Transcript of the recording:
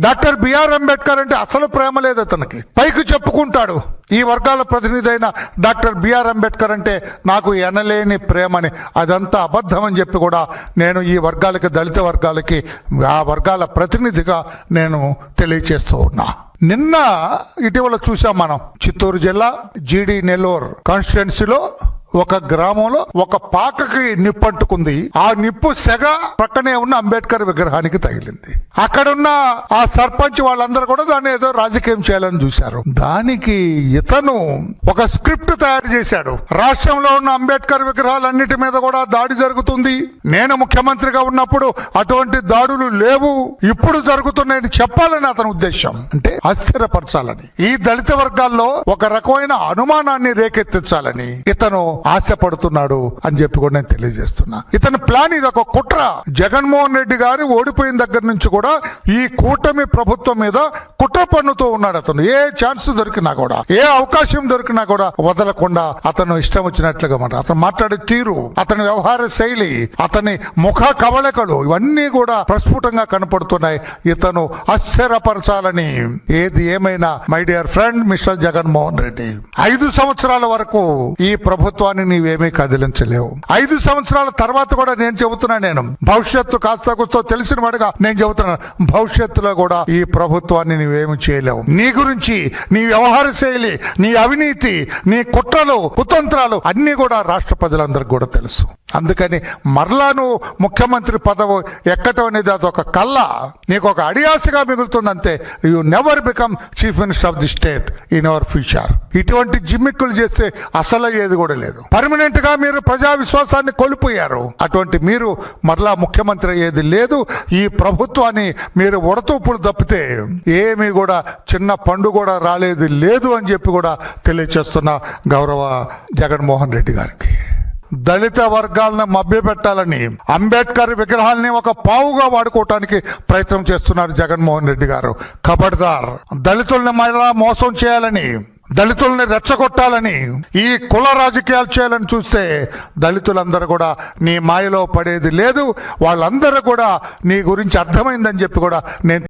Doctor BR Ambedkar అంటే అసలు ప్రేమ లేదు అతనికి. పైకి చెప్పుకుంటాడు. ఈ వర్గాల ప్రతినిధి అయిన డాక్టర్ బిఆర్ అంబేద్కర్ అంటే నాకు ఎనలేని ప్రేమని. అదంతా అబద్ధం అని చెప్పి కూడా నేను ఈ వర్గాలకి దళిత వర్గాలకి ఆ వర్గాల ప్రతినిధిగా నేను తెలియచేస్తూ ఉన్నా. నిన్న ఇటీవల చూసాం మనం. చిత్తూరు జిల్లా జీడి నెల్లూరు కాన్స్టిట్యున్సీలో ఒక గ్రామంలో ఒక పాకకి నిప్పు అంటుకుంది ఆ నిప్పు సెగ పక్కనే ఉన్న అంబేద్కర్ విగ్రహానికి తగిలింది. అక్కడున్న ఆ సర్పంచ్ వాళ్ళందరూ కూడా దాన్ని ఏదో రాజకీయం చేయాలని చూశారు. దానికి ఇతను ఒక స్క్రిప్ట్ తయారు చేశాడు. రాష్ట్రంలో ఉన్న అంబేద్కర్ విగ్రహాలన్నిటి మీద కూడా దాడి జరుగుతుంది. నేను ముఖ్యమంత్రిగా ఉన్నప్పుడు అటువంటి దాడులు లేవు. ఇప్పుడు జరుగుతున్నాయని చెప్పాలని అతని ఉద్దేశం. అంటే అస్థిరపరచాలని ఈ దళిత వర్గాల్లో ఒక రకమైన అనుమానాన్ని రేకెత్తించాలని ఇతను ఆశపడుతున్నాడు అని చెప్పి కూడా నేను తెలియజేస్తున్నా. ఇతని ప్లాన్ ఇది ఒక కుట్ర. జగన్మోహన్ రెడ్డి గారు ఓడిపోయిన దగ్గర నుంచి కూడా ఈ కూటమి ప్రభుత్వం మీద కుట్ర పన్నుతూ ఉన్నాడు అతను. ఏ ఛాన్స్ దొరికినా కూడా ఏ అవకాశం దొరికినా కూడా వదలకుండా అతను ఇష్టం వచ్చినట్లుగా మాట అతను మాట్లాడే తీరు అతని వ్యవహార శైలి అతని ముఖ కవళికలు ఇవన్నీ కూడా ప్రస్ఫుటంగా కనపడుతున్నాయి. ఇతను అస్థిరపరచాలని. ఏది ఏమైనా my dear friend mister Jaganmohan Reddy ఐదు సంవత్సరాల వరకు ఈ ప్రభుత్వాన్ని నీవేమీ కదిలించలేవు. ఐదు సంవత్సరాల తర్వాత కూడా నేను చెబుతున్నా నేను భవిష్యత్తు కాస్త కూస్తో తెలిసిన వాడుగా నేను చెబుతున్నాను భవిష్యత్తులో కూడా ఈ ప్రభుత్వాన్ని నీవేమి చేయలేవు. నీ గురించి నీ వ్యవహార శైలి నీ అవినీతి నీ కుట్రలు కుతంత్రాలు అన్నీ కూడా రాష్ట్ర ప్రజలందరికీ కూడా తెలుసు. అందుకని మరలా నువ్వు ముఖ్యమంత్రి పదవి ఎక్కటం అనేది అదొక కళ్ళ నీకు ఒక అడియాసగా మిగులుతుందంతే you never become chief minister of the state in our future ఇటువంటి జిమ్మిక్కులు చేస్తే అసలు ఏది కూడా లేదు. పర్మనెంట్గా మీరు ప్రజా విశ్వాసాన్ని కోల్పోయారు. అటువంటి మీరు మరలా ముఖ్యమంత్రి అయ్యేది లేదు. ఈ ప్రభుత్వాన్ని మీరు ఉడతూపులు తప్పితే ఏమీ కూడా చిన్న పండు కూడా రాలేదు లేదు అని చెప్పి కూడా తెలియచేస్తున్న గౌరవ జగన్మోహన్ రెడ్డి గారికి. దళిత వర్గాలను మభ్యపెట్టాలని అంబేద్కర్ విగ్రహాల్ని ఒక పావుగా వాడుకోవటానికి ప్రయత్నం చేస్తున్నారు జగన్మోహన్ రెడ్డి గారు. ఖబర్దార్ దళితుల్ని మళ్ళా మోసం చేయాలని దళితుల్ని రెచ్చగొట్టాలని ఈ కుల రాజకీయాలు చేయాలని చూస్తే దళితులందరూ కూడా నీ మాయలో పడేది లేదు. వాళ్ళందరూ కూడా నీ గురించి అర్థమైందని చెప్పి కూడా నేను